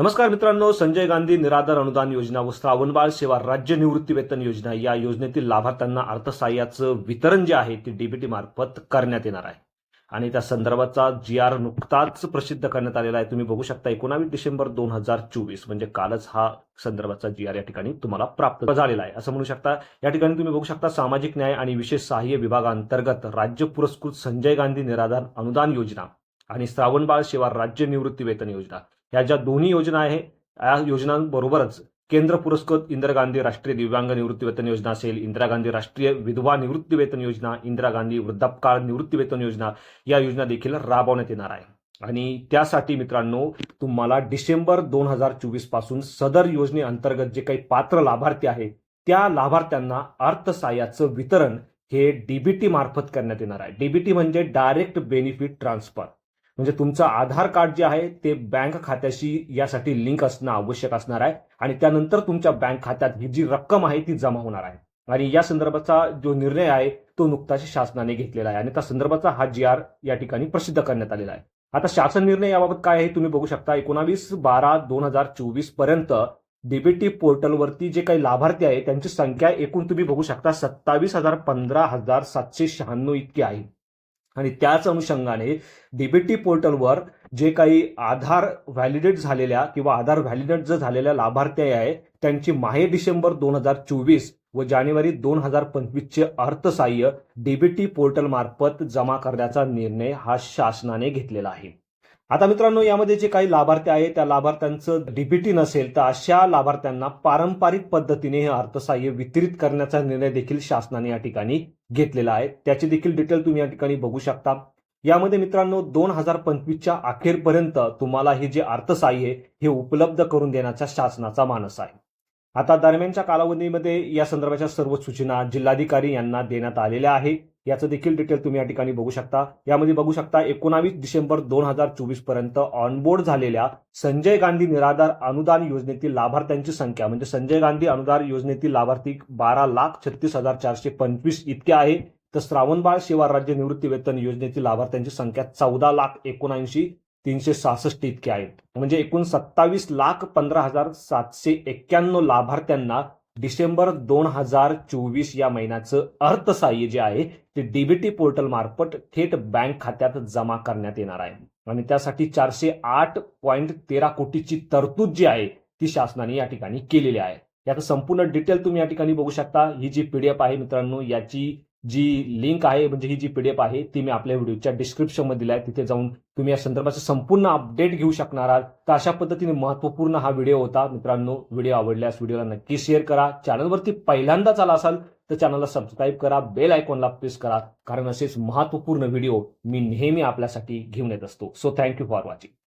नमस्कार मित्रांनो संजय गांधी निराधार अनुदान योजना व श्रावणबाळ सेवा राज्य निवृत्ती वेतन योजना या योजनेतील लाभार्थ्यांना अर्थसहाय्याचं वितरण जे आहे ते डीबीटी मार्फत करण्यात येणार आहे. आणि त्या संदर्भाचा जी आर नुकताच प्रसिद्ध करण्यात आलेला आहे. तुम्ही बघू शकता एकोणावीस डिसेंबर दोन हजार चोवीस म्हणजे कालच हा संदर्भाचा जी आर या ठिकाणी तुम्हाला प्राप्त झालेला आहे. असं म्हणू शकता या ठिकाणी तुम्ही बघू शकता सामाजिक न्याय आणि विशेष सहाय्य विभागांतर्गत राज्य पुरस्कृत संजय गांधी निराधार अनुदान योजना आणि श्रावणबाळ सेवा राज्य निवृत्ती वेतन योजना. ह्या ज्या दोन्ही योजना आहे या योजनांबरोबरच केंद्र पुरस्कृत इंदिरा गांधी राष्ट्रीय दिव्यांग निवृत्तीवेतन योजना असेल इंदिरा गांधी राष्ट्रीय विधवा निवृत्तीवेतन योजना इंदिरा गांधी वृद्धापकाळ निवृत्तीवेतन योजना या योजना देखील राबवण्यात येणार आहे. आणि त्यासाठी मित्रांनो तुम्हाला डिसेंबर दोन हजार चोवीसपासून सदर योजनेअंतर्गत जे काही पात्र लाभार्थी आहेत त्या लाभार्थ्यांना अर्थसहाय्याचं वितरण हे डीबीटी मार्फत करण्यात येणार आहे. डीबीटी म्हणजे डायरेक्ट बेनिफिट ट्रान्सफर. म्हणजे तुमचं आधार कार्ड जे आहे ते बँक खात्याशी यासाठी लिंक असणं आवश्यक असणार आहे. आणि त्यानंतर तुमच्या बँक खात्यात ही जी रक्कम आहे ती जमा होणार आहे. आणि या संदर्भाचा जो निर्णय आहे तो नुकताच शासनाने घेतलेला आहे. आणि त्या संदर्भाचा हा जी आर या ठिकाणी प्रसिद्ध करण्यात आलेला आहे. आता शासन निर्णय याबाबत काय आहे तुम्ही बघू शकता. एकोणावीस बारा दोन हजार चोवीसपर्यंत डीबीटी पोर्टलवरती जे काही लाभार्थी आहे त्यांची संख्या एकूण तुम्ही बघू शकता सत्तावीस हजार पंधरा हजार सातशे शहाण्णव इतकी आहे. आणि त्याच अनुषंगाने डीबीटी पोर्टलवर जे काही आधार व्हॅलिडेट झालेल्या किंवा आधार व्हॅलिडेट जर झालेल्या लाभार्थी आहे त्यांची माहे डिसेंबर दोन हजार चोवीस व जानेवारी दोन हजार पंचवीसचे अर्थसहाय्य डीबीटी पोर्टलमार्फत जमा करण्याचा निर्णय हा शासनाने घेतलेला आहे. आता मित्रांनो यामध्ये जे काही लाभार्थी आहे त्या लाभार्थ्यांचं डीबीटी नसेल तर अशा लाभार्थ्यांना पारंपरिक पद्धतीने हे अर्थसहाय्य वितरित करण्याचा निर्णय देखील शासनाने या ठिकाणी घेतलेला आहे. त्याची देखील डिटेल तुम्ही या ठिकाणी बघू शकता. यामध्ये मित्रांनो दोन हजार पंचवीसच्या अखेरपर्यंत तुम्हाला हे जे अर्थसहाय्य हे उपलब्ध करून देण्याचा शासनाचा मानस आहे. आता दरम्यानच्या कालावधीमध्ये या संदर्भाच्या सर्व सूचना जिल्हाधिकारी यांना देण्यात आलेल्या आहे याचं देखील डिटेल तुम्ही या ठिकाणी बघू शकता. यामध्ये बघू शकता एकोणावीस डिसेंबर दोन हजार चोवीसपर्यंत ऑनबोर्ड झालेल्या संजय गांधी निराधार अनुदान योजनेतील लाभार्थ्यांची संख्या म्हणजे संजय गांधी अनुदान योजनेतील लाभार्थी बारा लाख छत्तीस हजार चारशे पंचवीस इतके आहे. तर श्रावणबाळ सेवा राज्य निवृत्ती वेतन योजनेतील लाभार्थ्यांची संख्या चौदा लाख एकोणऐंशी तीनशे सहासष्ट इतके आहेत. म्हणजे एकूण सत्तावीस लाख पंधरा हजार सातशे एक्क्याण्णव लाभार्थ्यांना डिसेंबर दोन हजार चोवीस या महिन्याचं अर्थसहाय्य जे आहे ते डीबीटी पोर्टल मार्फत थेट बँक खात्यात जमा करण्यात येणार आहे. आणि त्यासाठी चारशे आठ पॉईंट तेरा कोटीची तरतूद जी आहे ती शासनाने या ठिकाणी केलेली आहे. याचं संपूर्ण डिटेल तुम्ही या ठिकाणी बघू शकता. ही जी पीडीएफ आहे मित्रांनो याची जी लिंक आहे म्हणजे ही जी पीडीएफ आहे ती मी आपल्या व्हिडिओच्या डिस्क्रिप्शनमध्ये दिली आहे तिथे जाऊन तुम्ही या संदर्भाचं संपूर्ण अपडेट घेऊ शकणार आहात. तर अशा पद्धतीने महत्त्वपूर्ण हा व्हिडिओ होता. मित्रांनो व्हिडिओ आवडल्यास व्हिडिओला नक्की शेअर करा. चॅनलवरती पहिल्यांदाच आला असाल तर चॅनलला सबस्क्राईब करा. बेल आयकॉनला प्रेस करा. कारण असेच महत्त्वपूर्ण व्हिडिओ मी नेहमी आपल्यासाठी घेऊन येत असतो. So thank you for watching